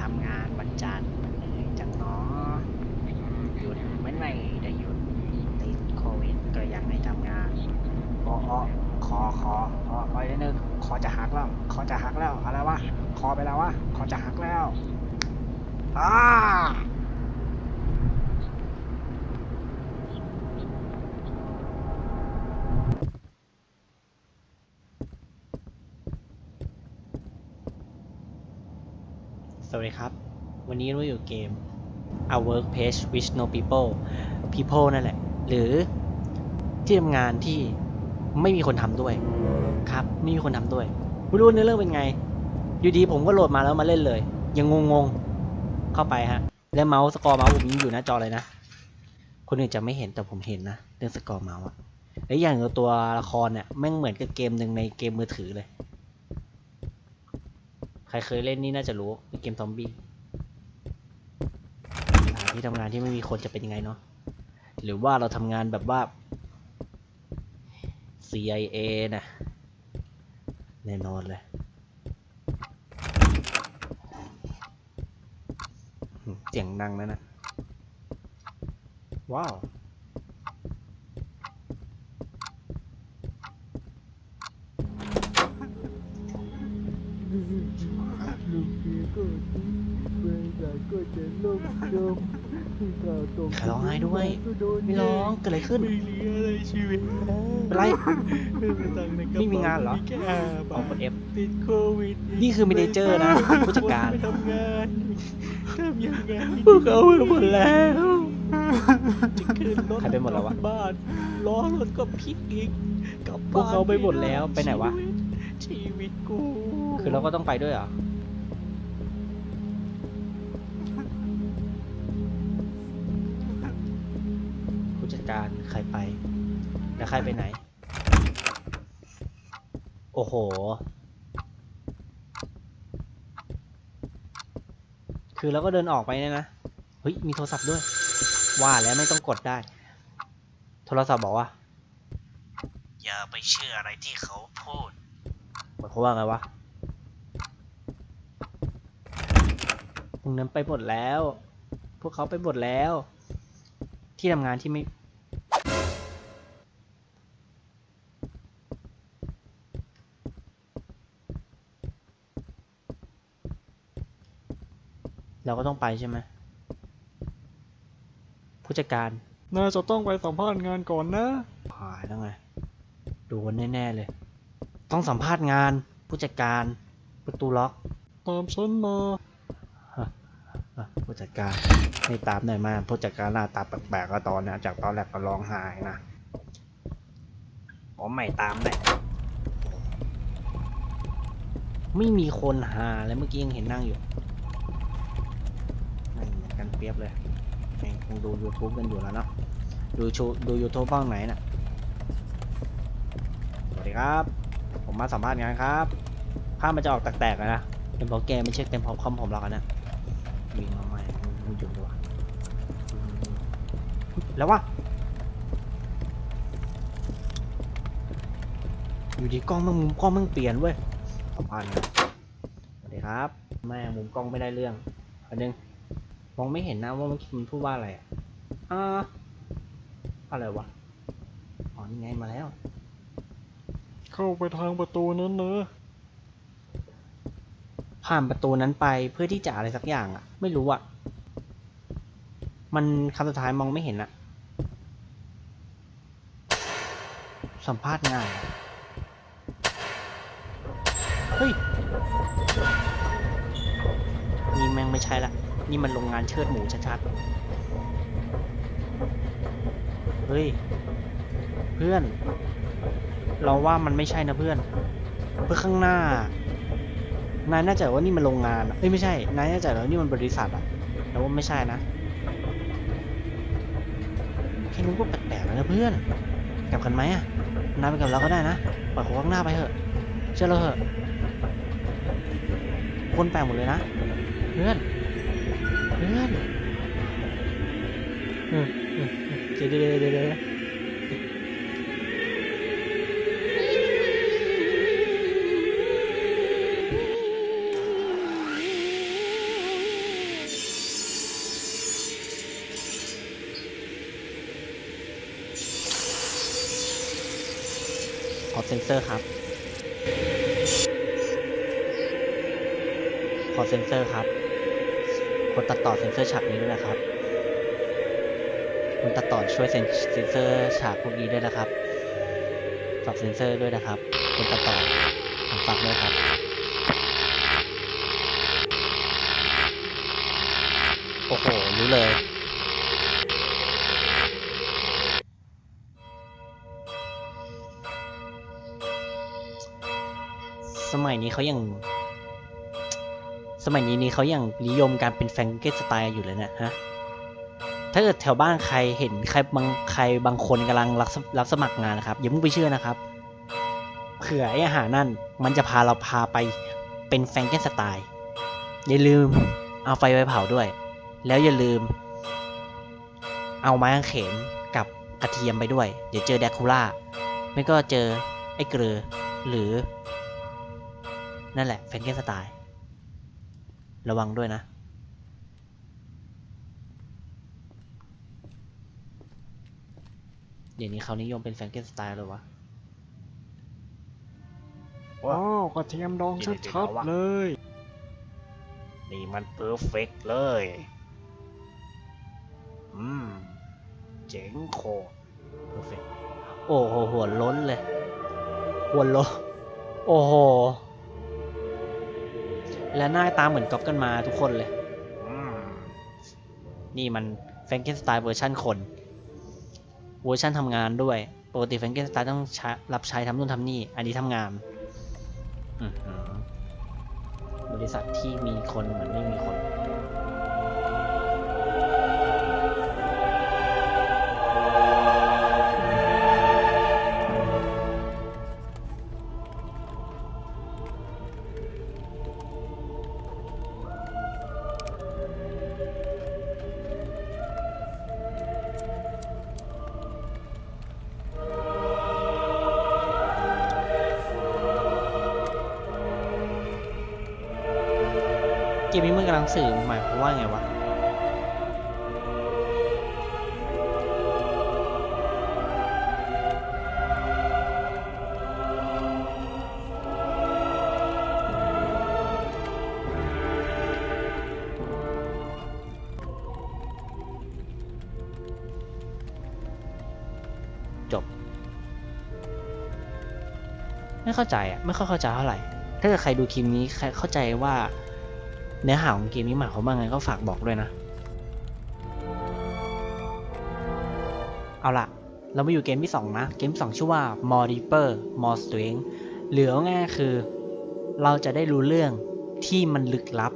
ทำงานวันจันทร์มันเหนื่อยจังเนาะหยุดไม่ไม่ได้หยุดติดโควิดก็ยังไม่ทำงานอ๋ออ๋อคอคอคอคอยนิดนึงคอจะหักแล้วคอจะหักแล้วอะไรวะคอไปแล้ววะคอจะหักแล้วอ้า สวัสดีครับ วันนี้เราอยู่เกม A Work Page with No People People นั่นแหละ หรือที่ทำงานที่ไม่มีคนทำด้วย ครับ ไม่มีคนทำด้วยไม่รู้เนื้อเรื่องเป็นไง อยู่ดีผมก็โหลดมาแล้วมาเล่นเลย ยังงงๆ เข้าไปฮะ และเมาส์สกอร์เมาส์ผมยังอยู่หน้าจอเลยนะ คนอื่นจะไม่เห็นแต่ผมเห็นนะ เรื่องสกอร์เมาส์อะและอย่างตัวละครเนี่ยแม่งเหมือนกับเกมหนึ่งในเกมมือถือเลย ใครเคยเล่นนี่น่าจะรู้เป็นเกมซอมบี้ที่ทำงานที่ไม่มีคนจะเป็นยังไงเนาะหรือว่าเราทำงานแบบว่า CIA นะแน่นอนเลยเสียงดังนะนะ ว้าว ลูกเมียก็ดีเวลาก็จะล่มจมที่ข้าต้มใครร้องไห้ด้วยไม่ร้องเกิดอะไรขึ้นไม่เหลืออะไรชีวิตเป็นไรไม่มีงานเหรอมีแค่ห้าอบาอกทกด F ติดโควิดนี่คือ manager นะผู้จัดการทำงานทำยังไงพวกเขาไปหมดแล้วจะขึ้นรถใครไปหมดแล้ววะบ้านล้อรถก็พลิกอีกกลับพวกเขาไปหมดแล้วไปไหนวะ คือเราก็ต้องไปด้วยเหรอ ผู้จัดการใครไป แล้วใครไปไหน โอ้โห คือเราก็เดินออกไปเนี่ยนะ เฮ้ย มีโทรศัพท์ด้วย ว่าแล้วไม่ต้องกดได้ โทรศัพท์บอกว่า อย่าไปเชื่ออะไรที่เขาพูดหมายความว่าไงวะ วกนั้นไปหมดแล้ว พวกเขาไปหมดแล้ว ที่ทำงานที่ไม่ เราก็ต้องไปใช่ไหมผู้จัดการ น่าจะต้องไปสัมภาษณ์งานก่อนนะ หายแล้วไง โดนแน่ๆเลย ต้องสัมภาษณ์งาน ผู้จัดการ ประตูล็อก ตามฉันมาอะ ผู้จัดการไม่ตามหน่อยมาผู้จัดการหน้าตาแปลกๆก็ตอนนี้จากตอนแรกก็ร้องไห้นะผมไม่ตามเลยไม่มีคนหาเลยเมื่อกี้ยังเห็นนั่งอยู่นั่งกันเปรียบเลยแม่คงดู YouTube กันอยู่แล้วเนาะดูชูดู YouTube บ้างไหนน่ะสวัสดีครับ ผมมาสัมภาษณ์งานครับภาพมันจะออกแตกๆนะเป็นเพราะแกไม่ใช่เป็นเพราะคอมผมหรอกอะนะ วิ่งมาใหม่มึงหยุดด้วยแล้ววะอยู่ดีกล้องมึงมุมกล้องมึงเปลี่ยนเว้ยสัมาณ์งานสวัสดีครับ แม่มุมกล้องไม่ได้เรื่องอันนึงมองไม่เห็นนะว่ามันมันพูดว่าอะไรอะอ่าอะไรวะอ๋อนี่ไงมาแล้ว เข้าไปทางประตูนั้นเนอะ ผ่านประตูนั้นไปเพื่อที่จะอะไรสักอย่างอะไม่รู้อะมันคำสุดท้ายมองไม่เห็นอะสัมภาษณ์งานเหรอเฮ้ย นี่แม่งไม่ใช่ละ นี่มันโรงงานเชิดหมูชัดๆ เฮ้ย เพื่อน เราว่ามันไม่ใช่นะเพื่อน เพื่อข้างหน้า นายน่าจะว่านี่มันโรงงานอะเอ้ยไม่ใช่ นายน่าจะว่านี่มันบริษัทอะแต่ว่าไม่ใช่นะแค่นู้นก็แปลกๆแล้วนะเพื่อน กลับกันไหมอะนายไปกับเราก็ได้นะ ปล่อยเขาข้างหน้าไปเถอะ เชื่อเราเถอะ คนแปลกหมดเลยนะ เพื่อน เพื่อนเออเอเออเดี๋ยวเดี๋ยวเดี๋ยว ซอร์ครับ ขอเซ็นเซอร์ครับ คนตัดต่อเซ็นเซอร์ฉากนี้ด้วยนะครับ คนตัดต่อช่วยเซ็นเซอร์ฉากพวกนี้ด้วยนะครับ ฝากเซ็นเซอร์ด้วยนะครับ คนตัดต่อฝากด้วยครับโอ้โหรู้เลย สมัยนี้เขายัง สมัยนี้นี่เขายังนิยมการเป็นแฟรงเกนสไตล์อยู่เลยนะฮะ ถ้าเกิดแถวบ้านใครเห็นใครบางใครบางคนกำลังรับสรับสมัครงานนะครับอย่าเพิ่งไปเชื่อนะครับเผื่อไอ้อาหารนั่นมันจะพาเราพาไปเป็นแฟรงเกนสไตล์อย่าลืมเอาไฟไปเผาด้วย แล้วอย่าลืม เอาไม้กางเขนกับกระเทียมไปด้วย เดี๋ยวเจอแดกคูล่า ไม่ก็เจอไอ้เกลือหรือ นั่นแหละแฟรงเกนสไตล์ระวังด้วยนะ เดี๋ยวนี้เขานิยมเป็นแฟรงเกนสไตล์เลยวะว้าวกระเทียมดองชัดๆเลย นี่มันเพอร์เฟกเลย อืม เจ๋งโคเพอร์เฟกโอ้โห หัวล้นเลย หัวล้น โอ้โห และหน้าตาเหมือนก๊อปกันมาทุกคนเลยอืมนี่มันแฟรงเกนสไตล์เวอร์ชันคน เวอร์ชันทำงานด้วย ปกติแฟรงเกนสไตล์ต้องใช้รับใช้ทำนู่นทำนี่ อันนี้ทำงานอือหือบริษัทที่มีคนเหมือนไม่มีคน สื่อหมายความว่าไงวะจบไม่เข้าใจอะไม่ค่อยเข้าใจเท่าไหร่ ถ้าเกิดใครดูคลิปนี้ใครเข้าใจว่า เนื้อหาของเกมนี้หมายความว่าไงก็ฝากบอกด้วยนะ เอาล่ะ เรามาอยู่เกมที่ 2 นะ เกม 2 ชื่อว่า More Deeper More Strength หรือง่ายคือ เราจะได้รู้เรื่องที่มันลึกลับ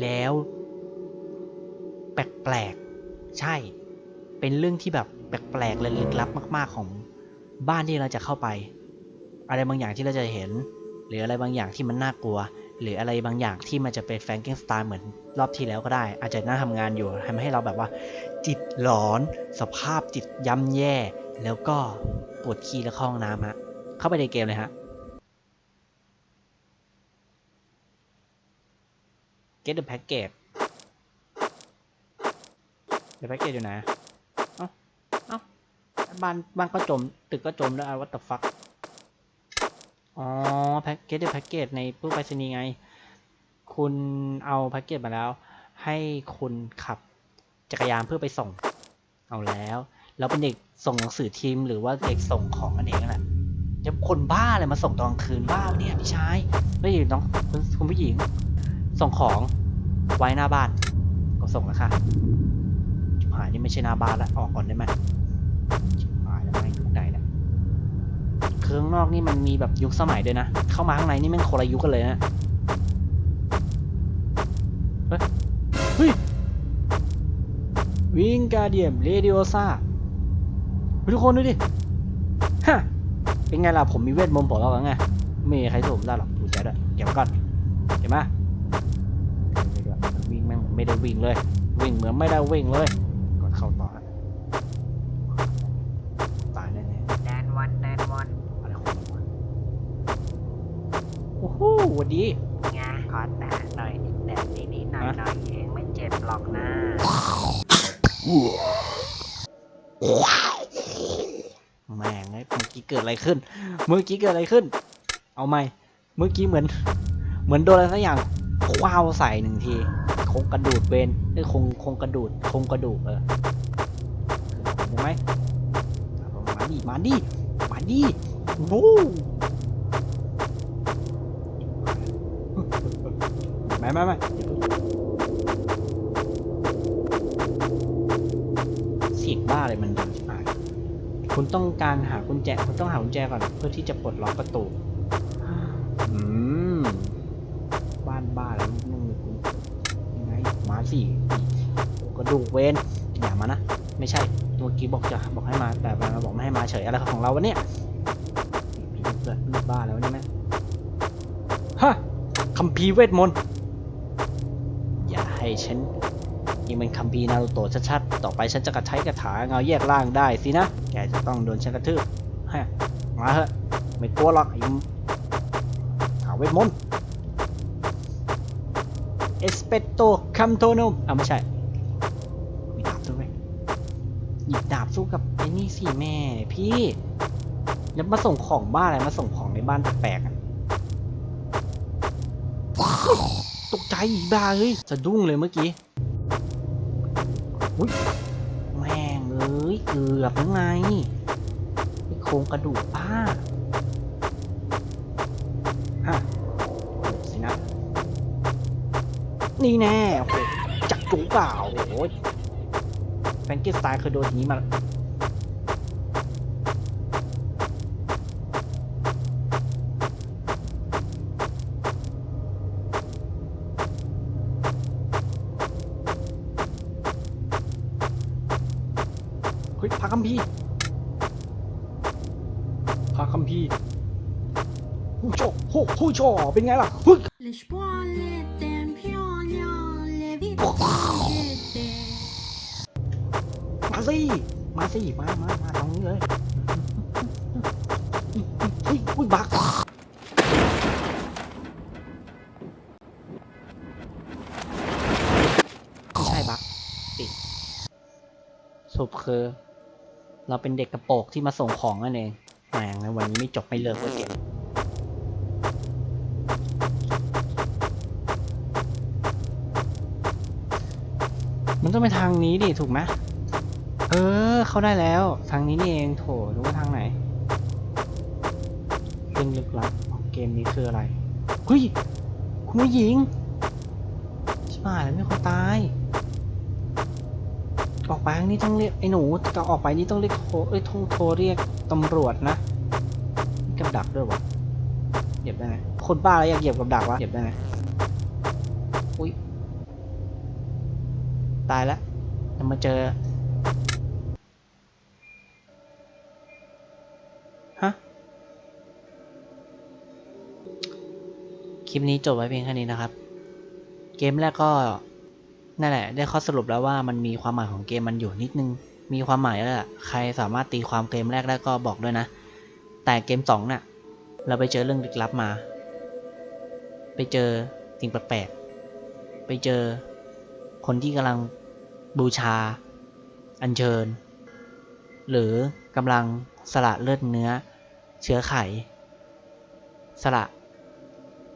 แล้ว แปลกๆ ใช่ เป็นเรื่องที่แบบแปลกๆและลึกลับมากๆของบ้านที่เราจะเข้าไป อะไรบางอย่างที่เราจะเห็น หรืออะไรบางอย่างที่มันน่ากลัว หรืออะไรบางอย่างที่มันจะเป็นแฟรงเกนสไตน์เหมือนรอบที่แล้วก็ได้ อาจจะน่าทำงานอยู่ทำให้เราแบบว่า จิตหลอน สภาพจิตย่ำแย่ แล้วก็ปวดขี้และเข้องน้ำฮะเข้าไปในเกมเลยฮะ get the package the package อยู่ไหนเอ้าเอ้าบ้านบ้านก็จม ตึกก็จมแล้ว what the fuck อ๋อแพ็กเกจเดอแพ็กเกจในตู้ไปรษณีย์ไง คุณเอาแพ็กเกจมาแล้ว ให้คุณขับจักรยานเพื่อไปส่ง เอาแล้ว แล้วเป็นเด็กส่งหนังสือทีมหรือว่าเด็กส่งของนั่นเองนั่นแหละจะคนบ้าอะไรมาส่งตอนกลางคืนบ้าเนี่ยพี่ชายไม่น้องคุณคุณผู้หญิง ส่งของไว้หน้าบ้านก็ส่งแล้วค่ะหายนี่ไม่ใช่หน้าบ้านแล้วออกก่อนได้ไหมชิบหายแล้วไม่อยู่ไหนเนี่ย เครื่องนอกนี่มันมีแบบยุคสมัยด้วยนะ เข้ามาข้างในนี่แม่งคนละยุคกันเลยนะเฮ้ยวิงการเดียมเรดิโอซ่าทุกคนดูดิ ฮะ เป็นไงล่ะ ผมมีเวทมนต์ปลดล็อกแล้วไง ไม่มีใครสู้ผมได้หรอกดูใจด้วยเดี๋ยวก่อน เห็นไหมวิ่งแม่งไม่ได้วิ่งเลย วิ่งเหมือนไม่ได้วิ่งเลยก่อนเข้าต่อฮะตายแน่ๆ แดนวันแดนวัน อะไรของมันวะ โอ้โหสวัสดีไงขอแตะหน่อยนิดแดดนิดๆหน่อยหน่อยเองไม่เจ็บหรอกนะแม่งไอ้เมื่อกี้เกิดอะไรขึ้น เมื่อกี้เกิดอะไรขึ้น เอาไหมเมื่อกี้เหมือน เหมือนโดนอะไรสักอย่างคว้าวใส่หนึ่งทีคงกระดูดเวนไอ้ยคงคงกระดูดคงกระดูกเออเห็นไหมมาดิมาดิมาดิวู้ ไม่ไม่ไม่เสียงบ้าอะไรมันดังชิบหายคุณต้องการหากุญแจ คุณต้องหากุญแจก่อนเพื่อที่จะปลดล็อกประตูอืมบ้านบ้าแล้วนุ่งคุณยังไงมาสิกระดูกเวนอย่ามานะ ไม่ใช่เมื่อกี้บอกจะบอกให้มาแต่มาบอกไม่ให้มาเฉยอะไรของเราวะเนี่ยมีลูกด้วยลูกบ้าแล้วเนี่ยแม่ฮะคัมภีร์เวทมนต์ ให้ฉันนี่มันคัมภีร์นารูโตะชัดๆ ต่อไปฉันจะกระใช้กระถาเงาแยกร่างได้สินะ แกจะต้องโดนฉันกระทืบฮะมาเถอะ ไม่กลัวหรอกไอ้หาเวทมนต์เอสเปโตคัมโทนมอะไม่ใช่ มีดาบด้วยหยิบดาบสู้กับไอ้นี่สิแม่พี่ แล้วมาส่งของบ้าอะไร มาส่งของในบ้านแปลกๆอะ ตกใจอีกบ้าเฮ้ยสะดุ้งเลยเมื่อกี้อุ๊ยแม่งเอ้ยเกือบแล้วไงไอโครงกระดูกบ้าฮะสินะ นี่แน่โอ้จักจุ๋เปล่าโอ้โหแฟรงเกนสไตน์เคยโดนนี้มาเฮ้ยพา คัมพีร์พาคัมพีร์ผู้โชโหผู้โชเป็นไงล่ะฮ้ย L'espoir était pionier, les vies étaient. มาสิมาสิมามามาตรงนี้เลยเฮ้ยอุ้ยบักใช่บักติดสรุปคือ เราเป็นเด็กกระโปรงที่มาส่งของนั่นเองแหมงวันนี้ไม่จบไม่เลิกเลยเกมมันต้องไปทางนี้ดิถูกไหมเออ เข้าได้แล้ว ทางนี้นี่เองโถรู้ว่าทางไหนเรื่องลึกลับเกมนี้คืออะไรเฮ้ยคุณผู้หญิงชิบหายแล้วไมีคนตาย ออกไปนี้ต้องเรียกไอ้หนูจะออกไปนี่ต้องเรียกโทรเอ้ยโทรโทรเรียกตำรวจนะกับดักด้วยวะเหยียบได้ไหมคนบ้าแล้วอยากเหยียบกับดักวะเหยียบได้ไหมอุ้ยตายแล้วจะมาเจอฮะคลิปนี้จบไว้เพียงแค่นี้นะครับ เกมแรกก็ นั่นแหละ ได้ข้อสรุปแล้วว่ามันมีความหมายของเกมมันอยู่นิดนึง มีความหมายแล้วแหละใครสามารถตีความเกมแรกได้ก็บอกด้วยนะ แต่เกมสองน่ะ เราไปเจอเรื่องลึกลับมา ไปเจอสิ่งแปลกๆ ไปเจอคนที่กำลังบูชา อัญเชิญ หรือกำลังสละเลือดเนื้อ เชื้อไข สละ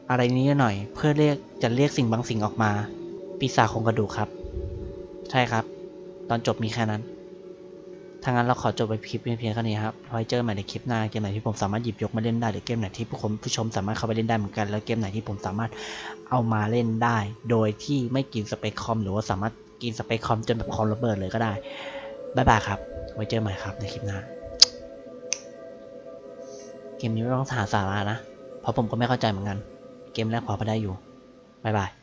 อะไรนี้หน่อย เพื่อเรียกจะเรียกสิ่งบางสิ่งออกมา ปีศาจโครงกระดูกครับ ใช่ครับ ตอนจบมีแค่นั้นถ้างั้นเราขอจบไปคลิปเพียงแค่นี้ครับไว้เจอกันใหม่ในคลิปหน้า เกมไหนที่ผมสามารถหยิบยกมาเล่นได้ หรือเกมไหนที่ผู้ชมผู้ชมสามารถเข้าไปเล่นได้เหมือนกัน แล้วเกมไหนที่ผมสามารถเอามาเล่นได้ โดยที่ไม่กินสเปคคอม หรือว่าสามารถกินสเปคคอมจนแบบคอมระเบิดเลยก็ได้ บ๊ายบายครับ ไว้เจอกันใหม่ครับในคลิปหน้า เกมนี้ไม่ต้องหาสาระนะ เพราะผมก็ไม่เข้าใจเหมือนกัน เกมแรกพอไปได้อยู่ บ๊ายบาย